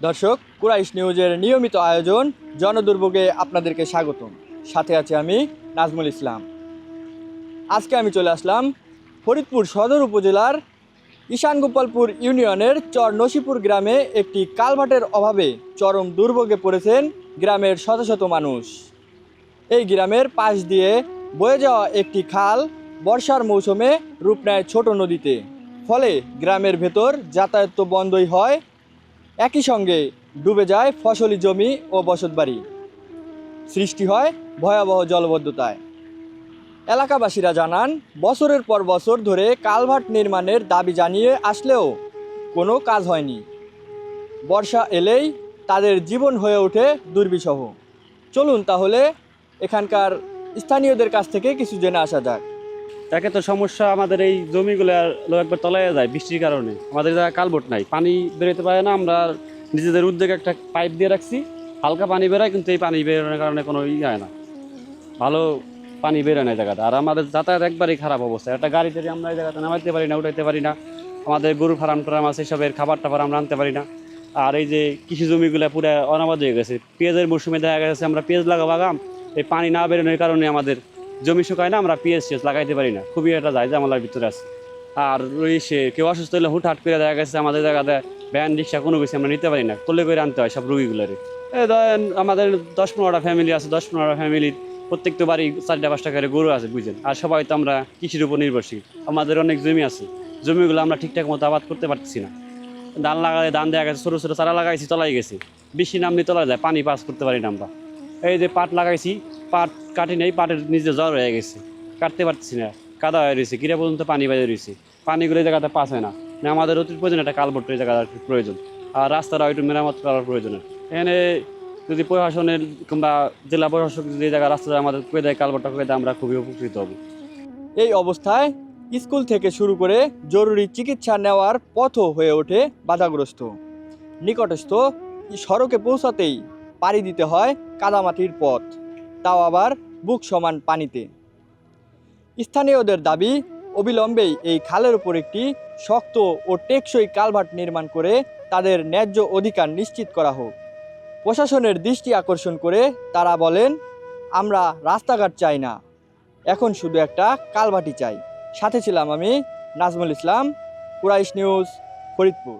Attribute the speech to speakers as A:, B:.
A: দর্শক, কুরাইশ নিউজের নিয়মিত আয়োজন জনদুর্ভোগে আপনাদেরকে স্বাগতম। সাথে আছে আমি নাজমুল ইসলাম। আজকে আমি চলে আসলাম ফরিদপুর সদর উপজেলার ঈশানগোপালপুর ইউনিয়নের চর নসিপুর গ্রামে একটি কালভাটের অভাবে চরম দুর্ভোগে পড়েছেন গ্রামের শত শত মানুষ। এই গ্রামের পাশ দিয়ে বয়ে যাওয়া একটি খাল বর্ষার মৌসুমে রূপ নেয় ছোট নদীতে। ফলে গ্রামের ভেতর যাতায়াত তো বন্ধই হয় একই সঙ্গে ডুবে যায় ফসলি জমি ও বসতবাড়ি সৃষ্টি হয় ভয়াবহ জলবদ্ধতায়। এলাকাবাসীরা জানান, বছরের পর বছর ধরে কালভার্ট নির্মাণের দাবি জানিয়ে আসলেও কোনো কাজ হয়নি। বর্ষা এলেই তাদের জীবন হয়ে ওঠে দুর্বিষহ। চলুন তাহলে এখানকার স্থানীয়দের কাছ থেকে কিছু জেনে আসা যাক।
B: একে তো সমস্যা আমাদের এই জমিগুলো একবার তলায় যায় বৃষ্টির কারণে। আমাদের জায়গায় কালবোট নাই, পানি বেরোতে পারে না, আমরা নিজেদের উদ্যোগে একটা পাইপ দিয়ে রাখছি। হালকা পানি বেরোয়, কিন্তু এই পানি বেরোনোর কারণে কোনো ই হয় না। ভালো পানি বেরোয় না জায়গাটা আর আমাদের যাতায়াত একবারই খারাপ অবস্থা। একটা গাড়ি টাড়ি আমরা এই জায়গাতে নামাইতে পারি না, উঠাইতে পারি না, আমাদের গরু ফার্ম টার্ম আছে, সবের খাবার টাবার আমরা আনতে পারি না। আর এই যে কৃষি জমিগুলো পুরো অনাবাদ হয়ে গেছে। পেঁয়াজের মৌসুমে দেখা গেছে, আমরা পেঁয়াজ লাগাবো আগাম এই পানি না বেরোনোর কারণে আমাদের জমি শুকায় না, আমরা পিএস টিএস লাগাইতে পারি না। খুবই একটা যায় জামালার ভিতরে আছে। আর ওই সে কেউ অসুস্থ হলে হুটহাট করে দেখা গেছে আমাদের জায়গাতে ভ্যান রিক্সা কোনো কিছু আমরা নিতে পারি না। কোলে করে আনতে হয় সব রুগীগুলোরে। ধরেন আমাদের দশ পনেরোটা ফ্যামিলি আছে, দশ পনেরোটা ফ্যামিলির প্রত্যেকটা বাড়ি চারটা পাঁচটা করে গরু আছে বুঝেন আর সবাই তো আমরা কৃষির উপর নির্ভরশীল। আমাদের অনেক জমি আছে। জমিগুলো আমরা ঠিকঠাক মতো আবাদ করতে পারছি না। ধান লাগালে ধান দেওয়া গেছে, ছোটো ছোটো চারা লাগাইছি, তলাই গেছে। বেশি নামনি তলা যায়, পানি পাস করতে পারি না আমরা। এই যে পাট লাগাইছি, পাট কাটি নেই, পাটের নিজে জ্বর হয়ে গেছে। কাটতে পারতেছি না, কাদা হয়ে রয়েছে কিরা পর্যন্ত পানি বাইরে রয়েছে। পানিগুলো এই জায়গাতে পাস হয় না আমাদের অতি প্রয়োজন একটা কালবট এই জায়গাটা প্রয়োজন। আর রাস্তাটা একটু মেরামত করার প্রয়োজন। এখানে যদি প্রশাসনের কিংবা জেলা প্রশাসক যদি জায়গা রাস্তাটা আমাদের করে দেয় কালবটটা করে দেয়, আমরা খুবই উপকৃত হব।
A: এই অবস্থায় স্কুল থেকে শুরু করে জরুরি চিকিৎসা নেওয়ার পথও হয়ে ওঠে বাধাগ্রস্ত। নিকটস্থ সড়কে পৌঁছাতেই পাড়ি দিতে হয় কাদামাটির পথ, তাও আবার বুক সমান পানিতে। স্থানীয়দের দাবি, অবিলম্বেই এই খালের উপর একটি শক্ত ও টেকসই কালভার্ট নির্মাণ করে তাদের ন্যায্য অধিকার নিশ্চিত করা হোক। প্রশাসনের দৃষ্টি আকর্ষণ করে তারা বলেন, আমরা রাস্তাঘাট চাই না, এখন শুধু একটা কালভাটি চাই। সাথে ছিলাম আমি নাজমুল ইসলাম, কুরাইশ নিউজ, ফরিদপুর।